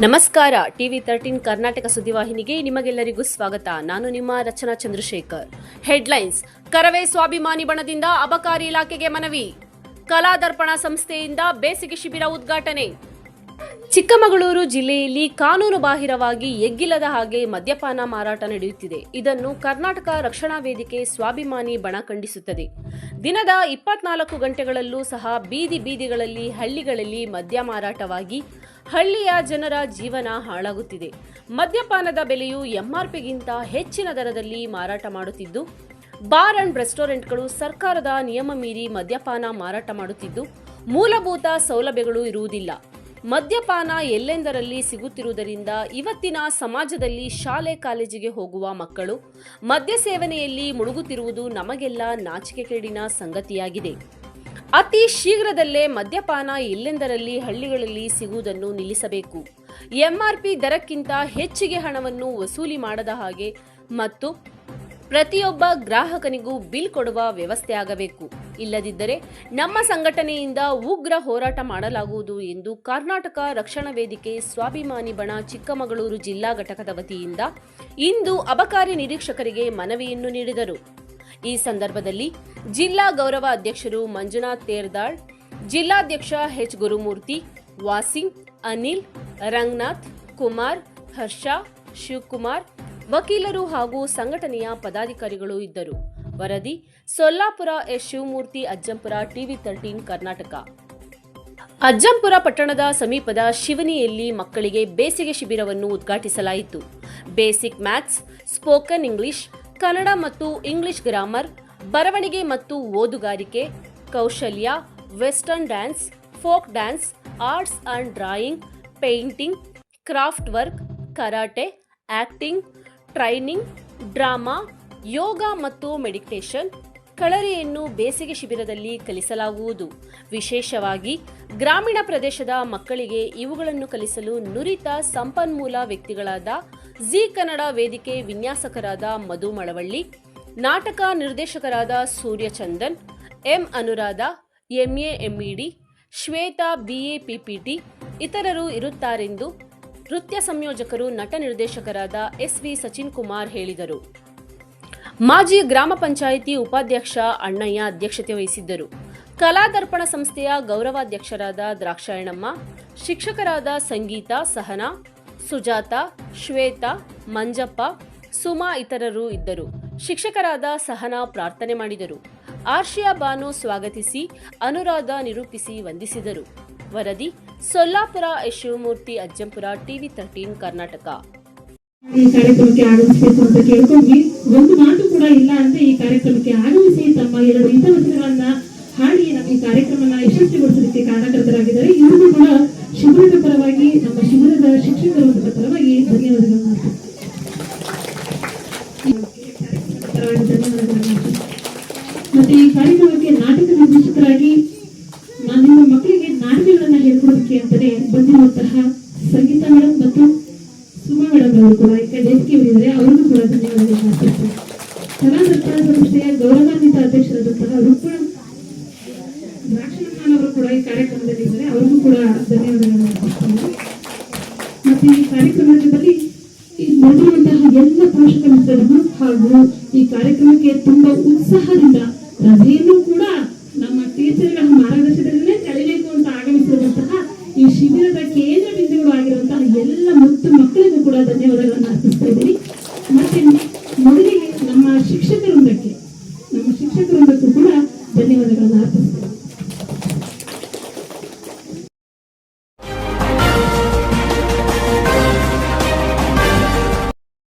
ನಮಸ್ಕಾರ. TV thirteen Karnataka ಸುದ್ದಿವಾಹಿನಿಗೆ ನಿಮಗೆಲ್ಲರಿಗೂ ಸ್ವಾಗತ. ನಾನು ನಿಮ್ಮ ರಚನಾ ಚಂದ್ರಶೇಖರ್. ಹೆಡ್ಲೈನ್ಸ್. ಕರವೇ ಸ್ವಾಭಿಮಾನಿ ಬಣದಿಂದ ಅಬಕಾರಿ ಇಲಾಖೆಗೆ ಮನವಿ. ಕಲಾದರ್ಪಣ ಸಂಸ್ಥೆಯಿಂದ ಬೇಸಿಗೆ ಶಿಬಿರ ಉದ್ಘಾಟನೆ. ಚಿಕ್ಕಮಗಳೂರು ಜಿಲ್ಲೆಯಲ್ಲಿ ಕಾನೂನು ಬಾಹಿರವಾಗಿ ಎಗ್ಗಿಲ್ಲದ ಹಾಗೆ ಮದ್ಯಪಾನ ಮಾರಾಟ ನಡೆಯುತ್ತಿದೆ. ಇದನ್ನು ಕರ್ನಾಟಕ ರಕ್ಷಣಾ ವೇದಿಕೆ ಸ್ವಾಭಿಮಾನಿ ಬಣ ಖಂಡಿಸುತ್ತದೆ. ದಿನದ ಇಪ್ಪತ್ನಾಲ್ಕು ಗಂಟೆಗಳಲ್ಲೂ ಸಹ ಬೀದಿ ಬೀದಿಗಳಲ್ಲಿ ಹಳ್ಳಿಗಳಲ್ಲಿ ಮದ್ಯ ಮಾರಾಟವಾಗಿ ಹಳ್ಳಿಯ ಜನರ ಜೀವನ ಹಾಳಾಗುತ್ತಿದೆ. ಮದ್ಯಪಾನದ ಬೆಲೆಯು ಎಂಆರ್ಪಿಗಿಂತ ಹೆಚ್ಚಿನ ದರದಲ್ಲಿ ಮಾರಾಟ ಮಾಡುತ್ತಿದ್ದು, ಬಾರ್ ಅಂಡ್ ರೆಸ್ಟೋರೆಂಟ್ಗಳು ಸರ್ಕಾರದ ನಿಯಮ ಮೀರಿ ಮದ್ಯಪಾನ ಮಾರಾಟ ಮಾಡುತ್ತಿದ್ದು, ಮೂಲಭೂತ ಸೌಲಭ್ಯಗಳು ಇರುವುದಿಲ್ಲ. ಮದ್ಯಪಾನ ಎಲ್ಲೆಂದರಲ್ಲಿ ಸಿಗುತ್ತಿರುವುದರಿಂದ ಇವತ್ತಿನ ಸಮಾಜದಲ್ಲಿ ಶಾಲೆ, ಕಾಲೇಜಿಗೆ ಹೋಗುವ ಮಕ್ಕಳು ಮದ್ಯ ಸೇವನೆಯಲ್ಲಿ ಮುಳುಗುತ್ತಿರುವುದು ನಮಗೆಲ್ಲ ನಾಚಿಕೆಗೇಡಿನ ಸಂಗತಿಯಾಗಿದೆ. ಅತಿ ಶೀಘ್ರದಲ್ಲೇ ಮದ್ಯಪಾನ ಎಲ್ಲೆಂದರಲ್ಲಿ ಹಳ್ಳಿಗಳಲ್ಲಿ ಸಿಗುವುದನ್ನು ನಿಲ್ಲಿಸಬೇಕು. ಎಂಆರ್ಪಿ ದರಕ್ಕಿಂತ ಹೆಚ್ಚಿಗೆ ಹಣವನ್ನು ವಸೂಲಿ ಮಾಡದ ಹಾಗೆ ಮತ್ತು ಪ್ರತಿಯೊಬ್ಬ ಗ್ರಾಹಕನಿಗೂ ಬಿಲ್ ಕೊಡುವ ವ್ಯವಸ್ಥೆ ಆಗಬೇಕು. ಇಲ್ಲದಿದ್ದರೆ ನಮ್ಮ ಸಂಘಟನೆಯಿಂದ ಉಗ್ರ ಹೋರಾಟ ಮಾಡಲಾಗುವುದು ಎಂದು ಕರ್ನಾಟಕ ರಕ್ಷಣಾ ವೇದಿಕೆ ಸ್ವಾಭಿಮಾನಿ ಬಣ ಚಿಕ್ಕಮಗಳೂರು ಜಿಲ್ಲಾ ಘಟಕದ ವತಿಯಿಂದ ಇಂದು ಅಬಕಾರಿ ನಿರೀಕ್ಷಕರಿಗೆ ಮನವಿಯನ್ನು ನೀಡಿದರು. ಈ ಸಂದರ್ಭದಲ್ಲಿ ಜಿಲ್ಲಾ ಗೌರವ ಅಧ್ಯಕ್ಷರು ಮಂಜುನಾಥ್ ತೇರ್ದಾಳ್, ಜಿಲ್ಲಾಧ್ಯಕ್ಷ ಎಚ್ ಗುರುಮೂರ್ತಿ ವಾಸಿಂಗ್ ಅನಿಲ್, ರಂಗನಾಥ್, ಕುಮಾರ್, ಹರ್ಷ, ಶಿವಕುಮಾರ್, ವಕೀಲರು ಹಾಗೂ ಸಂಘಟನೆಯ ಪದಾಧಿಕಾರಿಗಳು ಇದ್ದರು. ವರದಿ, Sollapura S Shivamurthy Ajjampura TV thirteen Karnataka. Ajjampura ಪಟ್ಟಣದ ಸಮೀಪದ ಶಿವನಿಯಲ್ಲಿ ಮಕ್ಕಳಿಗೆ ಬೇಸಿಗೆ ಶಿಬಿರವನ್ನು ಉದ್ಘಾಟಿಸಲಾಯಿತು. Basic maths, spoken English Kannada ಮತ್ತು ಇಂಗ್ಲಿಷ್ ಗ್ರಾಮರ್, ಬರವಣಿಗೆ ಮತ್ತು ಓದುಗಾರಿಕೆ, ಕೌಶಲ್ಯ, western dance, folk dance, arts and drawing painting craft work, karate acting training, drama, yoga ಮತ್ತು ಮೆಡಿಟೇಷನ್ ಕಳರಿಯನ್ನು ಬೇಸಿಗೆ ಶಿಬಿರದಲ್ಲಿ ಕಲಿಸಲಾಗುವುದು. ವಿಶೇಷವಾಗಿ ಗ್ರಾಮೀಣ ಪ್ರದೇಶದ ಮಕ್ಕಳಿಗೆ ಇವುಗಳನ್ನು ಕಲಿಸಲು ನುರಿತ, ಸಂಪನ್ಮೂಲ ವ್ಯಕ್ತಿಗಳಾದ ಜಿ ಕನ್ನಡ ವೇದಿಕೆ ವಿನ್ಯಾಸಕರಾದ ಮಧು ಮಳವಳ್ಳಿ, ನಾಟಕ ನಿರ್ದೇಶಕರಾದ Suryachandan, M Anuradha, MA MED, Shweta BA PPT ಇತರರು ಇರುತ್ತಾರೆಂದು ನೃತ್ಯ ಸಂಯೋಜಕರು, ನಟ ನಿರ್ದೇಶಕರಾದ ಎಸ್ ವಿ ಸಚಿನ್ ಕುಮಾರ್ ಹೇಳಿದರು. ಮಾಜಿ ಗ್ರಾಮ ಪಂಚಾಯಿತಿ ಉಪಾಧ್ಯಕ್ಷ ಅಣ್ಣಯ್ಯ ಅಧ್ಯಕ್ಷತೆ ವಹಿಸಿದ್ದರು. ಕಲಾದರ್ಪಣ ಸಂಸ್ಥೆಯ ಗೌರವಾಧ್ಯಕ್ಷರಾದ ದ್ರಾಕ್ಷಾಯಣಮ್ಮ, ಶಿಕ್ಷಕರಾದ ಸಂಗೀತ ಸಹನಾ, ಸುಜಾತ, ಶ್ವೇತಾ, ಮಂಜಪ್ಪ, ಸುಮಾ ಇತರರು ಇದ್ದರು. ಶಿಕ್ಷಕರಾದ ಸಹನಾ ಪ್ರಾರ್ಥನೆ ಮಾಡಿದರು. ಆರ್ಷಿಯಾ ಬಾನು ಸ್ವಾಗತಿಸಿ, ಅನುರಾಧ ನಿರೂಪಿಸಿ ವಂದಿಸಿದರು. ವರದಿ, ಸೊಲ್ಲಾಪುರ ಶಿವಮೂರ್ತಿ ಅಜ್ಜಂಪುರ ಟಿವಿ ತರ್ಟೀನ್ ಕರ್ನಾಟಕ. ಕಾರ್ಯಕ್ರಮಕ್ಕೆ ಆಗಮಿಸಬೇಕು ಅಂತ ಕೇಳ್ಕೊಂಡ್ವಿ. ಒಂದು ಮಾತು ಕೂಡ ಇಲ್ಲ ಅಂತ ಈ ಕಾರ್ಯಕ್ರಮಕ್ಕೆ ಆಗಮಿಸಿ ತಮ್ಮ ಎರಡು ಹಿತವಚನಗಳನ್ನ ಹಾಡಿ ನಮ್ಮ ಈ ಕಾರ್ಯಕ್ರಮನ ಯಶಸ್ವಿಗೊಳಿಸಲಿಕ್ಕೆ ಕಾರಣಕರ್ತರಾಗಿದ್ದಾರೆ. ಇವರು ಕೂಡ ಶಿಬಿರದ ಪರವಾಗಿ, ನಮ್ಮ ಶಿಬಿರದ ಶಿಕ್ಷಕರ ಪರವಾಗಿ ಧನ್ಯವಾದಗಳನ್ನ ಮತ್ತೆ ಈ ಕಾರ್ಯಕ್ರಮಕ್ಕೆ ನಾಟಕ ನಿರ್ದೇಶಕರಾಗಿ ನಾನು ನಿಮ್ಮ ಮಕ್ಕಳಿಗೆ ನಾಟಕಗಳನ್ನ ಹೇಳ್ಕೊಡೋದಕ್ಕೆ ಅಂತಾನೆ ಬಂದಿರುವಂತಹ ಸಂಗೀತ ಮೇಡಮ್ ಮತ್ತು ಅವರು ಕೂಡ ವೇದಿಕೆ ಇದ್ದಾರೆ ಅವರಿಗೂ ಕೂಡ ಧನ್ಯವಾದಗಳನ್ನು ಕಲಾ ಸರ್ಕಾರ ಸಂಸ್ಥೆಯ ಗೌರವಾನ್ವಿತ ಅಧ್ಯಕ್ಷರಾದಂತಹ ರುಕ್ಮಣ ದ್ರಾಕ್ಷಣಮ್ಮನ್ ಅವರು ಕೂಡ ಈ ಕಾರ್ಯಕ್ರಮದಲ್ಲಿ ಇದ್ದಾರೆ ಅವರಿಗೂ ಕೂಡ ಧನ್ಯವಾದಗಳನ್ನು ಅರ್ಪಿಸ್ತೇನೆ ಮತ್ತೆ ಈ ಕಾರ್ಯಕ್ರಮದಲ್ಲಿ ನಡೆಯುವಂತಹ ಎಲ್ಲ ಪೋಷಕ ಮಿತ್ರರನ್ನು ಹಾಗೂ ಈ ಕಾರ್ಯಕ್ರಮಕ್ಕೆ ತುಂಬಾ ಉತ್ಸಾಹದಿಂದ ರಜೆಯನ್ನು ಕೂಡ ನಮ್ಮ ಟೀಚರ್ಗಳ ಮಾರ್ಗದರ್ಶನದಲ್ಲೇ ಕಲಿಬೇಕು ಅಂತ ಧನ್ಯವಾದಗಳನ್ನು ಅರ್ಪಿಸ್ತಾ ಇದ್ದೀನಿ ಮತ್ತೆ ಮೊದಲಿಗೆ ನಮ್ಮ ಶಿಕ್ಷಕ ವೃಂದಕ್ಕೆ